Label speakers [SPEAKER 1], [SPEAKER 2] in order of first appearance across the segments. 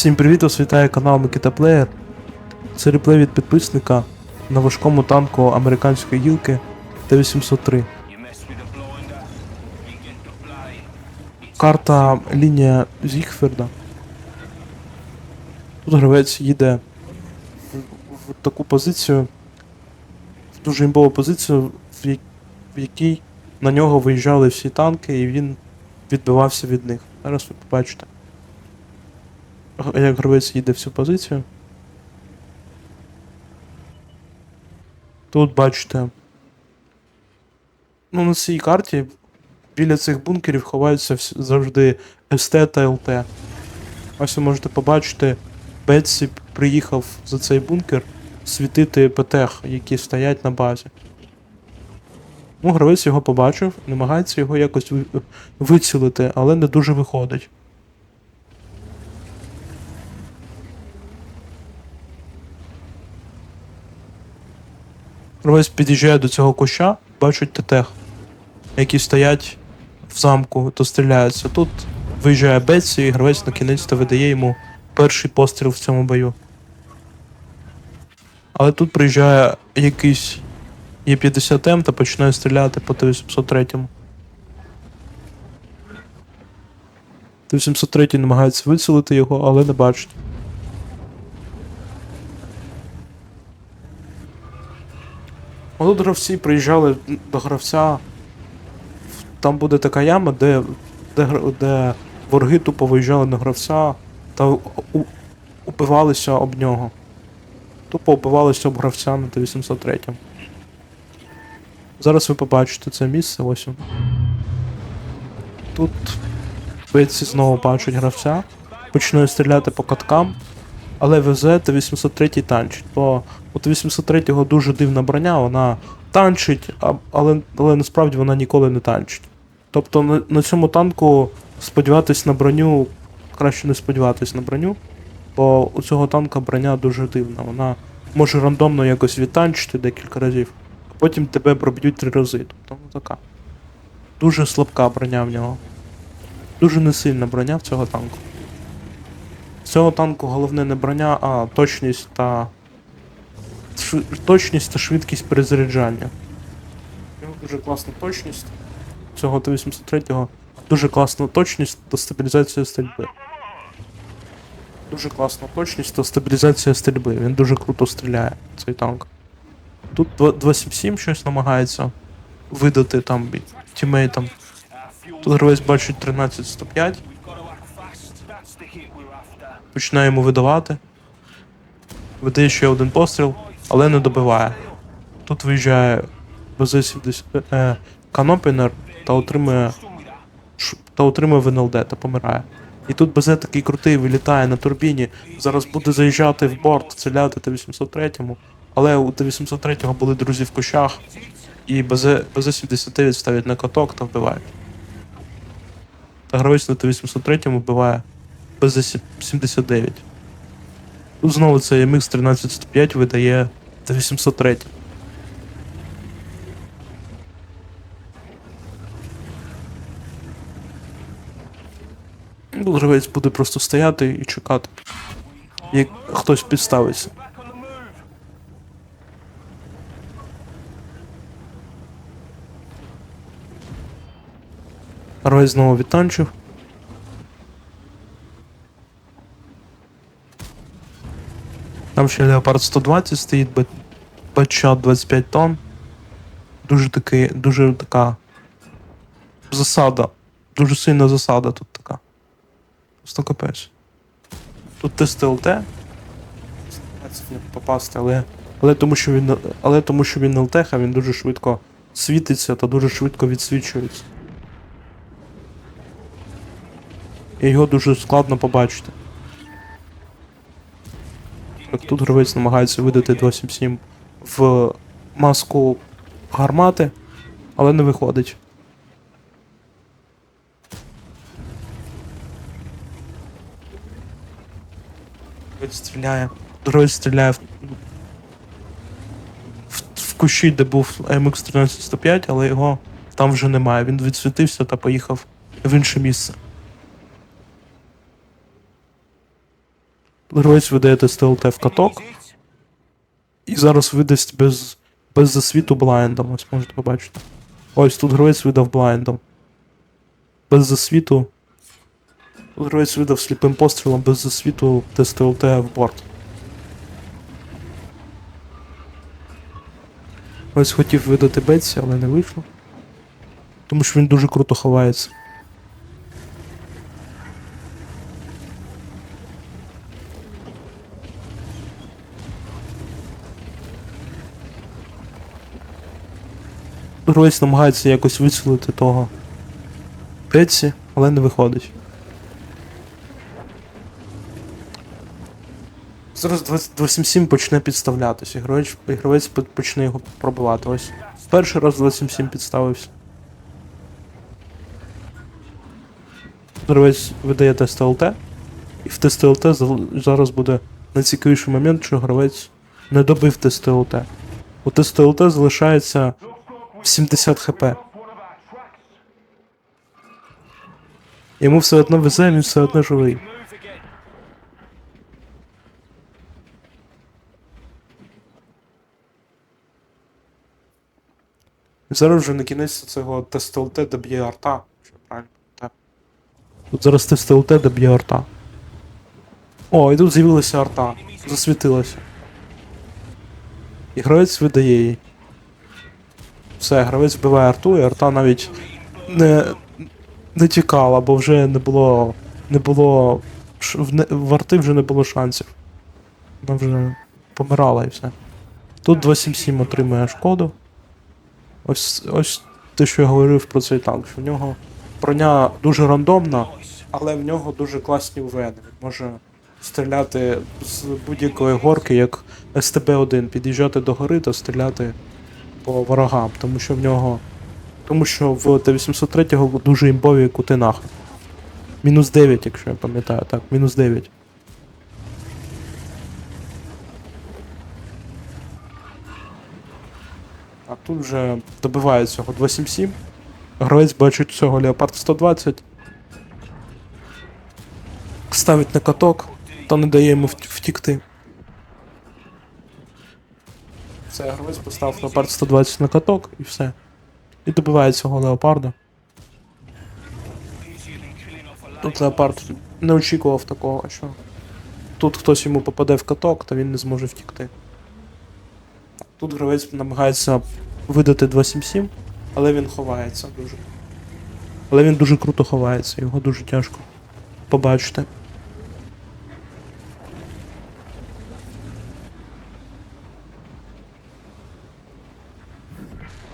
[SPEAKER 1] Всім привіт, вас вітає канал Микита Плеєр. Це реплей від підписника на важкому танку американської гілки Т-803. Карта лінія Зігферда. Тут гравець їде в, таку позицію, в дуже імбову позицію, в якій на нього виїжджали всі танки і він відбивався від них. Зараз ви побачите. Як гравець їде в цю позицію. Тут бачите. Ну, на цій карті біля цих бункерів ховаються завжди СТ та ЛТ. Ось ви можете побачити, Бетсі приїхав за цей бункер світити ПТХ, які стоять на базі. Ну, гравець його побачив, намагається його якось ви- вицілити, але не дуже виходить. Гравець під'їжджає до цього куща, бачить ТТХ, які стоять в замку, то стріляються. Тут виїжджає Бетсі, і гравець на кінець видає йому перший постріл в цьому бою. Але тут приїжджає якийсь Є50М та починає стріляти по Т-803. Т-803 намагається вицілити його, але не бачить. Отут гравці приїжджали до гравця. Там буде така яма, де, де, де ворги тупо виїжджали на гравця та у- у- об нього. Тупо упивалися об гравця на Т-803. Зараз ви побачите це місце, ось. Тут бійці знову бачать гравця, починає стріляти по каткам, але ВЗ Т-803 танчить, бо у Т-803 дуже дивна броня, вона танчить, але, але насправді вона ніколи не танчить. Тобто на, на цьому танку сподіватись на броню, краще не сподіватись на броню, бо у цього танка броня дуже дивна. Вона може рандомно якось відтанчити декілька разів, а потім тебе проб'ють три рази. Тобто ну, така. Дуже слабка броня в нього. Дуже несильна броня в цього танку. Цього танку головне не броня, а точність та. Точність та швидкість перезаряджання. Дуже класна точність. Цього Т-803 дуже класна точність та стабілізація стрільби. Дуже класна точність та стабілізація стрільби. Він дуже круто стріляє, цей танк. Тут 2- 277 щось намагається видати там тімейтам. Тут гравець бачить 13-105. Починає йому видавати. Видає ще один постріл, але не добиває. Тут виїжджає БЗ-70 е, Канопінер та отримує та отримує ВНЛД та помирає. І тут БЗ такий крутий вилітає на турбіні. Зараз буде заїжджати в борт, стріляти Т-803. Але у Т-803 були друзі в кущах, і БЗ, БЗ-79 ставить на каток та вбивають. Та гравець на Т-803 вбиває БЗ-79. Тут знову цей MX 1305 видає Т-803. Ну, гравець буде просто стояти і чекати, як хтось підставиться. Гравець знову відтанчив. Там ще Леопард 120 стоїть, бет- 25 тонн. Дуже такий, дуже така засада. Дуже сильна засада тут така. Просто капець. Тут тест ЛТ. Попасти, але. Але тому, що він. Але тому, що він ЛТ, а він дуже швидко світиться та дуже швидко відсвічується. І його дуже складно побачити. Так тут гравець намагається видати 277 в маску гармати, але не виходить. Гравець стріляє. Гравець стріляє в, в, в кущі, де був MX 1305, але його там вже немає. Він відсвітився та поїхав в інше місце. Тут гравець видає ТСТЛТ в каток. І зараз видасть без, без засвіту блайндом. Ось можете побачити. Ось тут гравець видав блайндом. Без засвіту. Тут гравець видав сліпим пострілом без засвіту ТСТЛТ в борт. Ось хотів видати Бетсі, але не вийшло. Тому що він дуже круто ховається. Гравець намагається якось вицілити того Бетсі, але не виходить. Зараз 20 277 почне підставлятися. і Гравець, і гравець по- почне його пробивати. Ось. Перший раз 277 підставився. Гравець видає тест ЛТ. І в тест ЛТ зараз буде найцікавіший момент, що гравець не добив тест ЛТ. У тест ЛТ залишається 70 хп. Йому все одно везе, він все одно живий. Зараз вже на кінець цього тест-ЛТ доб'є арта. Правильно? Тут зараз тест-ЛТ доб'є арта. О, і тут з'явилася арта. Засвітилася. І гравець видає їй. Все, гравець вбиває арту, і арта навіть не, не тікала, бо вже не було. Не було. В, не, в арти вже не було шансів. Вона вже помирала і все. Тут 277 отримує шкоду. Ось, ось те, що я говорив про цей танк, що в нього броня дуже рандомна, але в нього дуже класні. Він може стріляти з будь-якої горки, як СТБ-1, під'їжджати до гори та стріляти по ворогам, тому що в нього. Тому що в Т-803 дуже імбові кути нахи. Мінус 9, якщо я пам'ятаю, так, мінус 9. А тут вже добиває цього 277. Гравець бачить цього Леопард 120. Ставить на каток, та не дає йому втікти. Все, гравець поставив Леопард 120 на каток і все. І добиває цього Леопарда. Тут Леопард не очікував такого, що тут хтось йому попаде в каток, то він не зможе втікти. Тут гравець намагається видати 277, але він ховається дуже. Але він дуже круто ховається, його дуже тяжко побачити.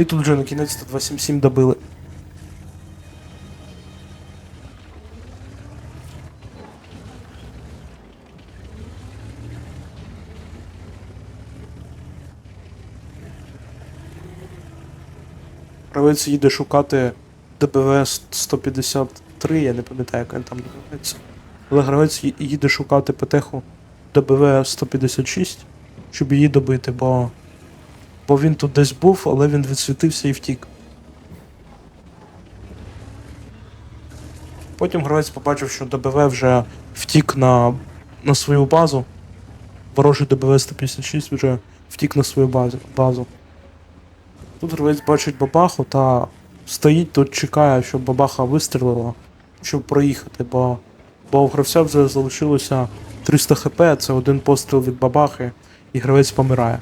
[SPEAKER 1] І тут вже на кінець 277 добили. Гравець їде шукати ДБВ 153, я не пам'ятаю, як він там називається. Але гравець їде шукати ПТХу ДБВ 156, щоб її добити, бо. Бо він тут десь був, але він відсвітився і втік. Потім гравець побачив, що ДБВ вже втік на, на свою базу. Ворожий ДБВ 156 вже втік на свою базу. Тут гравець бачить бабаху та стоїть тут, чекає, щоб бабаха вистрілила, щоб проїхати, бо, бо у гравця вже залишилося 300 хп, це один постріл від бабахи, і гравець помирає.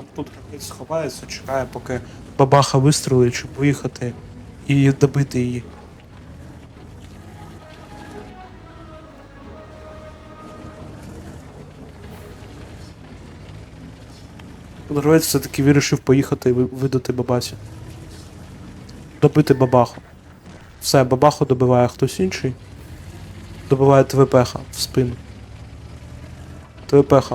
[SPEAKER 1] Там тут гравець сховається, чекає, поки бабаха вистрілить, щоб поїхати і добити її. Тут гравець все-таки вирішив поїхати і видати бабасі. Добити бабаху. Все, бабаху добиває хтось інший. Добиває ТВПХ в спину. ТВПХ.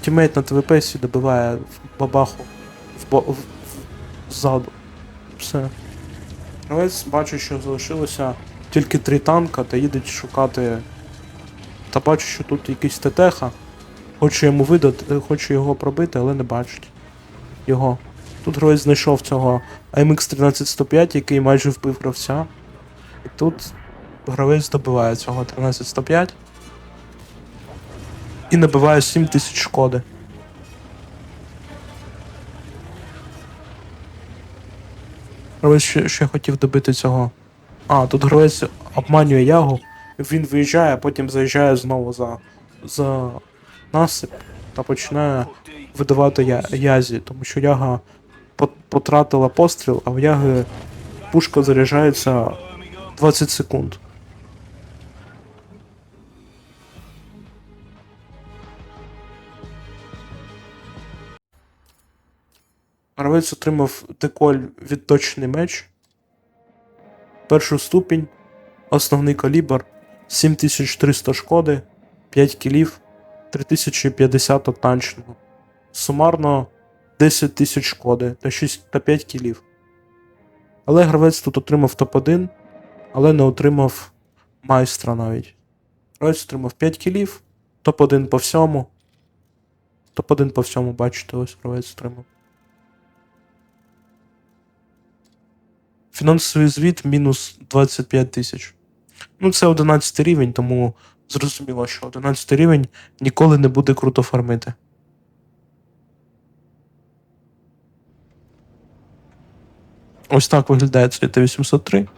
[SPEAKER 1] Тімейт на ТВПСі добиває бабаху в, в... в... ззаду. Все. Гравець бачить, що залишилося тільки три танка та їде шукати. Та бачить, що тут якийсь ТТХ. Хоче йому видати, хоче його пробити, але не бачить його. Тут гравець знайшов цього AMX 13105, який майже вбив гравця. І тут гравець добиває цього 13105 і набиває 7000 шкоди. Гравець ще, ще хотів добити цього. А, тут гравець обманює ягу, він виїжджає, а потім заїжджає знову за, за насип та починає видавати я, язі, тому що яга потратила постріл, а в яги пушка заряджається 20 секунд. Гравець отримав деколь відточений меч. Першу ступінь, основний калібр, 7300 шкоди, 5 кілів, 3050 танчного. Сумарно 10 тисяч шкоди та 6 та 5 кілів. Але гравець тут отримав топ-1, але не отримав майстра навіть. Гравець отримав 5 кілів, топ-1 по всьому. Топ-1 по всьому, бачите, ось гравець отримав. Фінансовий звіт мінус 25 тисяч. Ну, це 11 рівень, тому зрозуміло, що 11 рівень ніколи не буде круто фармити. Ось так виглядає цей Т-803.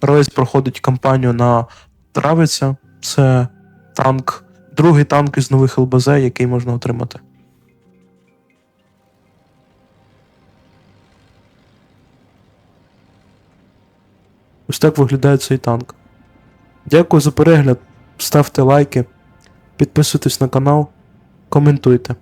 [SPEAKER 1] Ройс проходить кампанію на Травиця. Це танк, другий танк із нових ЛБЗ, який можна отримати. Ось так виглядає цей танк. Дякую за перегляд. Ставте лайки, підписуйтесь на канал, коментуйте.